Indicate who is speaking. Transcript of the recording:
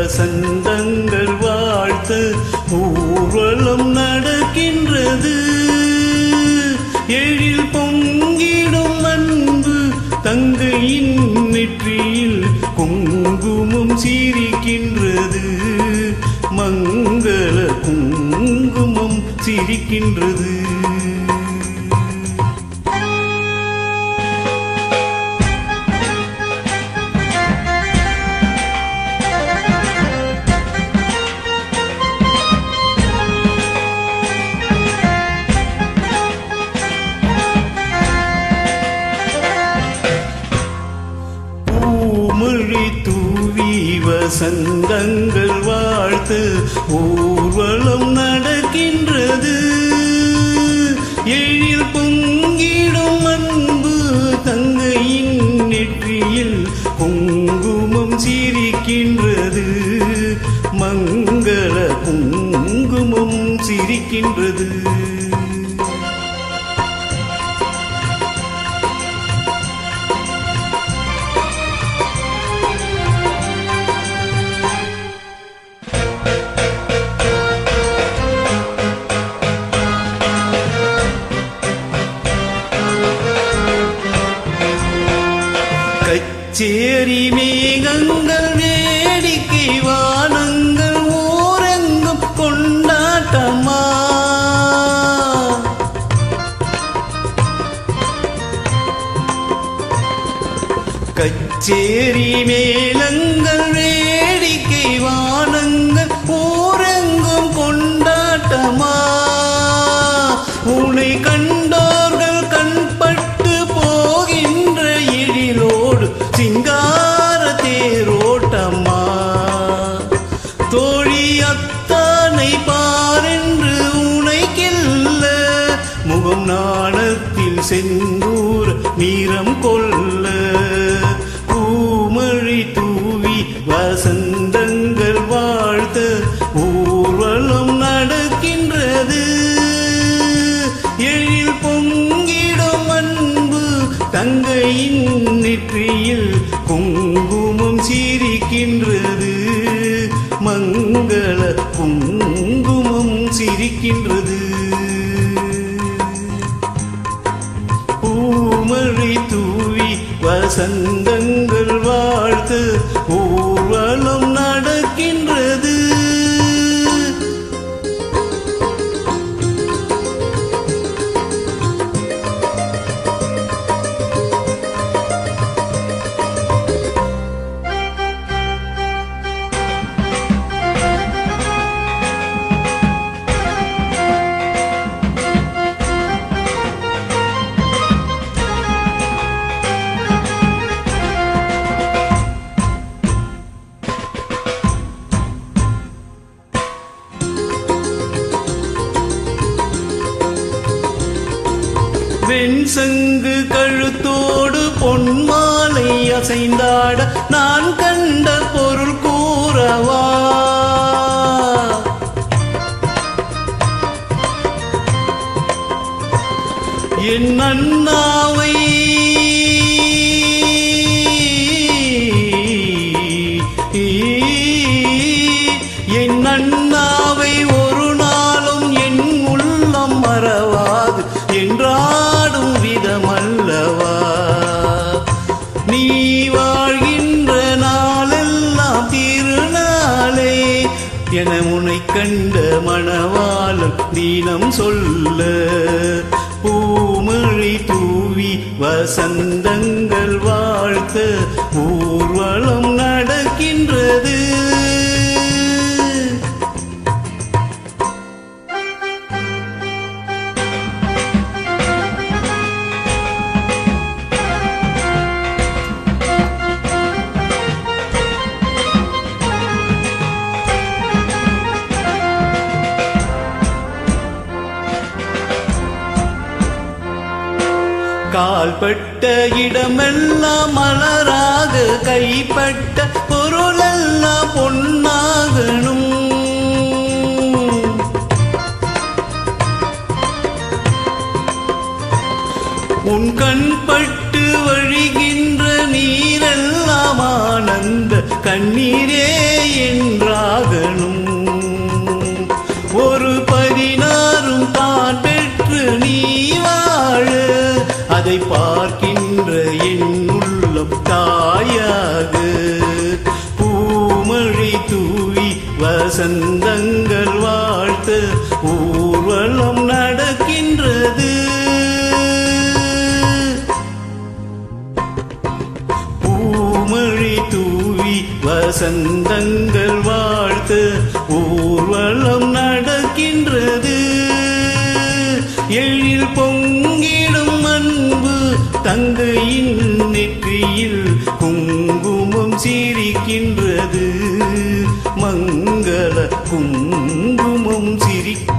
Speaker 1: வசந்தங்கள் வாழ்த்து ஊர்வலம் நடக்கின்றது. எழில் பொங்கிடும் அன்பு தங்கையின் நெற்றியில் குங்குமம் சிரிக்கின்றது. மங்கள குங்குமம் சிரிக்கின்றது. வசந்தங்கள் வாழ்த்து ஊர்வலம் நடக்கின்றது. எழில் பொங்கிடும் அன்பு தங்கையின் நெற்றியில் குங்குமம் சிரிக்கின்றது. மங்கள குங்குமம் சிரிக்கின்றது. சேரி மேகங்கள் வேடிக்கை வானங்கள் ஊரெங்கும் கொண்டாட்டமா? கச்சேரி மேலங்கள் செந்தூர் நீரம் கொல்ல பூமழி தூவி வசந்தங்கள் வாழ்த்த ஊர்வலம் நடக்கின்றது. எழில் பொங்கிடும் அன்பு தங்கையின் நெற்றி பூமழை தூவி வசந்தங்கள் வாழ்த்து. செங்கு கழுத்தோடு பொன்மாலை அசைந்தாட நான் கண்ட பொருள் கூறவா? என் அண்ணாவை என உனை கண்ட மணவாளன் தீனம் சொல்ல பூமழை தூவி வசந்தங்கள் வாழ்த்த ஊர்வலம் கால்பட்ட இடமெல்லாம் மலராக கைப்பட்ட பொருளெல்லாம் பொன்னாகணும். உன் கண்பட்டு வழிகின்ற நீரெல்லாம் ஆனந்த கண்ணீரே என்றாகணும். அதை பார்க்கின்ற என் உள்ளம் தாயாக பூமழை தூவி வசந்தங்கள் வாழ்த்து ஊர்வலம் நடக்கின்றது. பூமழை தூவி வசந்தங்கள் வாழ்த்து ஊர்வலம் நடக்கின்றது. எழில் போ தங்கையின் நெற்றியில் குங்குமம் சிரிக்கின்றது. மங்கள குங்குமம் சிரிக்க